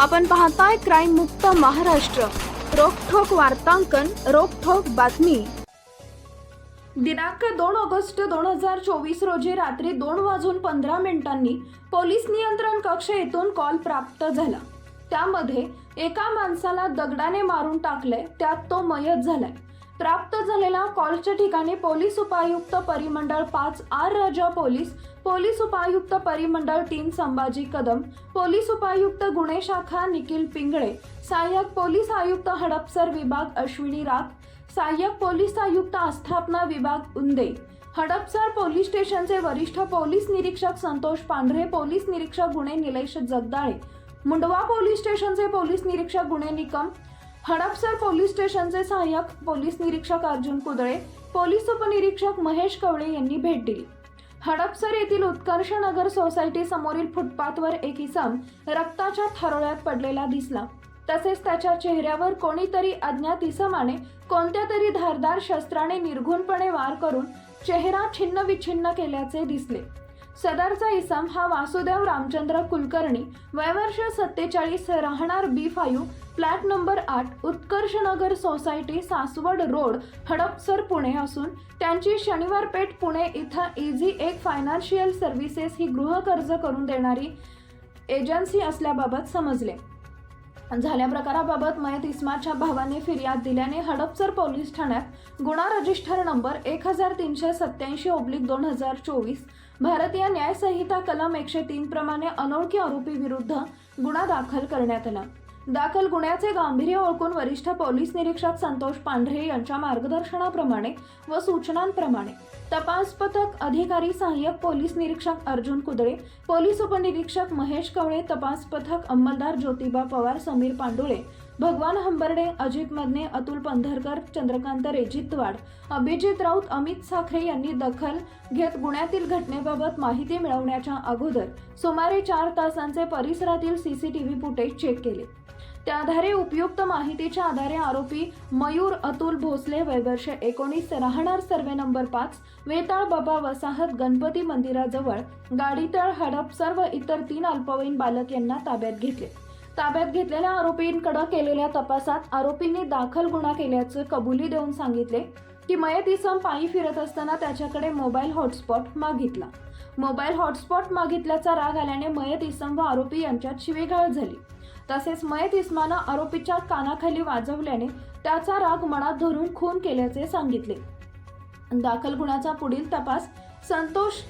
आपण पाहताय क्राईम मुक्त महाराष्ट्र. रोखोक वार्तांकन रोखोक बातमी. दिनांक दोन ऑगस्ट दोन हजार चोवीस रोजी रात्री दोन वाजून पंधरा मिनिटांनी पोलीस नियंत्रण कक्ष येथून कॉल प्राप्त झाला. त्यामध्ये एका माणसाला दगडाने मारून टाकले त्यात तो मयत झालाय. प्राप्त झालेल्या कॉलच्या ठिकाणी पोलीस उपायुक्त परिमंडळ पाच आर राजा पोलीस पोलीस उपायुक्त परिमंडळ तीन संभाजी कदम पोलीस उपायुक्त गुन्हे शाखा निखिल पिंगळे सहाय्यक पोलीस आयुक्त हडपसर विभाग अश्विनी राख सहाय्यक पोलीस आयुक्त आस्थापना विभाग उंदे हडपसर पोलीस स्टेशनचे वरिष्ठ पोलीस निरीक्षक संतोष पांढरे पोलीस निरीक्षक गुन्हे निलेश जगदाळे मुंडवा पोलीस स्टेशनचे पोलीस निरीक्षक गुन्हे निकम हडपसर पोलीस स्टेशनचे सहाय्यक पोलीस निरीक्षक अर्जुन कुदळे पोलीस उपनिरीक्षक महेश कवळे यांनी भेट दिली. हडपसर येथील उत्कर्ष नगर सोसायटी समोरील फुटपाथवर एक इसम रक्ताच्या थारोळ्यात पडलेला दिसला. तसेच त्याच्या चेहऱ्यावर कोणीतरी अज्ञात इसमाने कोणत्या तरी धारदार शस्त्राने निर्घुणपणे वार करून चेहरा छिन्न विछिन्न केल्याचे दिसले. सदरचा इसम हा वासुदेव रामचंद्र कुलकर्णी वयवर्ष सत्तेचाळीस राहणार बी फायू फ्लॅट नंबर आठ उत्कर्ष नगर सोसायटी सासवड रोड हडपसर पुणे असून त्यांची शनिवार पेठ पुणे इथं इझी एक फायनान्शियल सर्व्हिसेस ही गृहकर्ज करून देणारी एजन्सी असल्याबाबत समजले. झाल्या प्रकाराबाबत मयत इस्माच्या भावाने फिर्याद दिल्याने हडपसर पोलीस ठाण्यात गुन्हा रजिस्टर नंबर एक हजार तीनशे सत्याऐंशी ओब्लिक दोन हजार चोवीस भारतीय न्याय संहिता कलम एकशे तीन प्रमाणे अनोळखी आरोपी विरुद्ध गुन्हा दाखल करण्यात आला. दाखल गुन्ह्याचे गांभीर्य ओळखून वरिष्ठ पोलीस निरीक्षक संतोष पांढरे यांच्या मार्गदर्शनाप्रमाणे व सूचनांप्रमाणे तपास पथक अधिकारी सहाय्यक पोलीस निरीक्षक अर्जुन कुदळे पोलीस उपनिरीक्षक महेश कवळे तपास पथक अंमलदार ज्योतिबा पवार समीर पांडुळे भगवान हंबर्डे अजित मदने अतुल पंधरकर चंद्रकांत रेजितवाड अभिजित राऊत अमित साखरे यांनी दखल घेत गुन्ह्यातील घटनेबाबत माहिती मिळवण्याच्या अगोदर सुमारे चार तासांचे परिसरातील सीसीटीव्ही फुटेज चेक केले. त्या आधारे उपयुक्त माहितीच्या आधारे आरोपी मयूर अतुल भोसले वयवर्ष एकोणीस राहणार सर्वे नंबर पाच वेताळ बाबा वसाहत गणपती मंदिराजवळ गाडीतळ हडप सर्व इतर तीन अल्पवयीन बालक यांना ताब्यात घेतले. ताब्यात घेतलेल्या आरोपींकडे केलेल्या तपासात आरोपींनी दाखल गुन्हा केल्याचं कबुली देऊन सांगितले की मयत इसम पायी फिरत असताना त्याच्याकडे मोबाईल हॉटस्पॉट मागितला. मोबाईल हॉटस्पॉट मागितल्याचा राग आल्याने मयत इसम व आरोपी यांच्यात शिवेगाळ झाली. तसेच मयत इस्मानं आरोपीच्या कानाखाली वाजवल्याने त्याचा राग मनात धरून खून केल्याचे सांगितले. दाखल गुन्ह्याचा पुढील तपास संतोष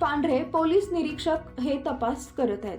पांढरे पोलीस निरीक्षक हे तपास करत आहेत.